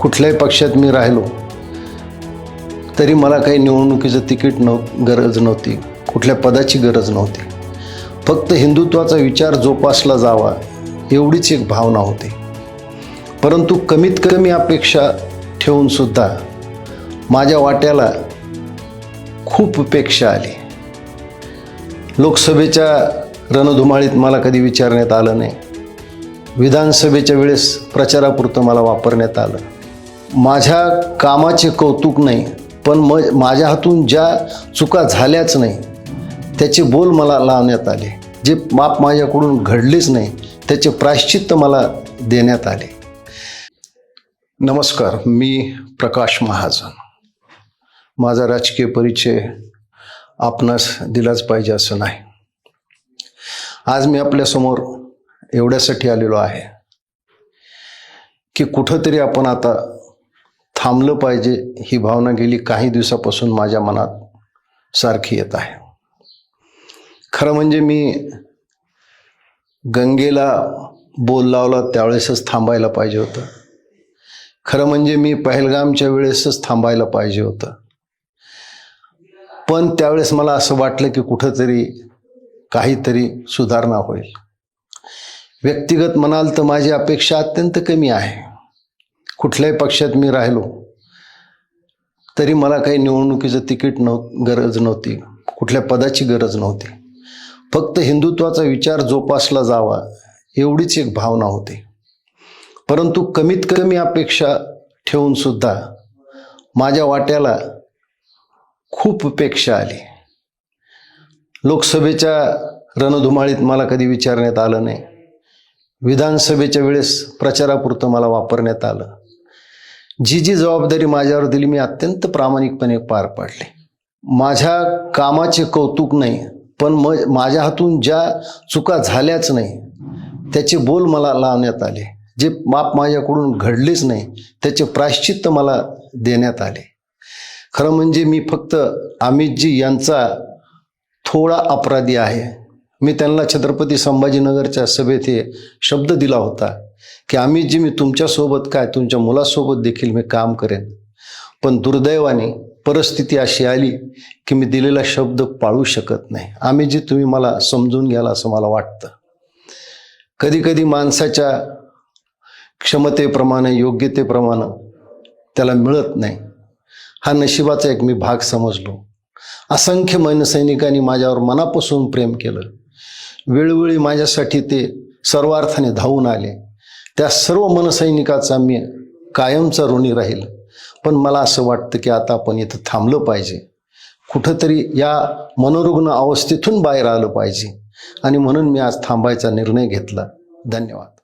कुठल्याही पक्षात मी राहिलो तरी मला काही निवडणुकीचं तिकीट नव गरज नव्हती. कुठल्या पदाची गरज नव्हती. फक्त हिंदुत्वाचा विचार जोपासला जावा एवढीच एक भावना होती. परंतु कमीत कमी अपेक्षा ठेवूनसुद्धा माझ्या वाट्याला खूप उपेक्षा आली. लोकसभेच्या रणधुमाळीत मला कधी विचारण्यात आलं नाही. विधानसभेच्या वेळेस प्रचारापुरतं मला वापरण्यात आलं. माझ्या कामाचे कौतुक नाही पण म माझ्या हातून ज्या चुका झाल्याच नाही त्याचे बोल मला लावण्यात आले. जे माप माझ्याकडून घडलेच नाही त्याचे प्रायश्चित्त मला देण्यात आले. नमस्कार मी प्रकाश महाजन. माझा राजकीय परिचय आपणास दिलाच पाहिजे असं नाही. आज मी आपल्यासमोर एवढ्यासाठी आलेलो आहे की कुठंतरी आपण आता थांबलं पाहिजे ही भावना गेली काही दिवसापासून माझ्या मनात सारखी येत आहे. खरं म्हणजे मी गंगेला बोल लावला त्यावेळेसच थांबायला पाहिजे होतं. खरं म्हणजे मी पहलगामच्या वेळेसच थांबायला पाहिजे होतं. पण त्यावेळेस मला असं वाटलं की कुठंतरी काहीतरी सुधारणा होईल. व्यक्तिगत म्हणाल तर माझी अपेक्षा अत्यंत कमी आहे. कुठल्याही पक्षात मी राहिलो तरी मला काही निवडणुकीचं तिकीट नव्ह गरज नव्हती. कुठल्या पदाची गरज नव्हती. फक्त हिंदुत्वाचा विचार जोपासला जावा एवढीच एक भावना होती. परंतु कमीत कमी अपेक्षा ठेवूनसुद्धा माझ्या वाट्याला खूप उपेक्षा आली. लोकसभेच्या रणधुमाळीत मला कधी विचारण्यात आलं नाही. विधानसभेच्या वेळेस प्रचारापुरतं मला वापरण्यात आलं. जी जी जबाबदारी माझ्यावर दिली मी अत्यंत प्रामाणिकपणे पार पाडली. माझ्या कामाचे कौतुक नाही पण म माझ्या हातून ज्या चुका झाल्याच नाही त्याचे बोल मला लावण्यात आले. जे माप माझ्याकडून घडलेच नाही त्याचे प्रायश्चित्त मला देण्यात आले. खरं म्हणजे मी फक्त अमितजी यांचा थोडा अपराधी आहे. मी त्यांना छत्रपती संभाजीनगरच्या सभेत हे शब्द दिला होता की आम्ही जी मी तुमच्यासोबत काय तुमच्या मुलासोबत देखील मी काम करेन. पण दुर्दैवाने परिस्थिती अशी आली की मी दिलेला शब्द पाळू शकत नाही. आम्ही जी तुम्ही मला समजून घ्याल असं मला वाटतं. कधी कधी माणसाच्या क्षमतेप्रमाणे योग्यतेप्रमाणे त्याला मिळत नाही. हा नशिबाचा एक मी भाग समजलो. असंख्य मनसैनिकांनी माझ्यावर मनापासून प्रेम केलं. वेळोवेळी माझ्यासाठी ते सर्वार्थाने धावून आले. त्या सर्व मनसैनिकाचा मी कायमचा ऋणी राहील. पण मला असं वाटतं की आता आपण इथं थांबलं पाहिजे. कुठंतरी या मनोरुग्ण अवस्थेतून बाहेर आलं पाहिजे. आणि म्हणून मी आज थांबायचा निर्णय घेतला. धन्यवाद.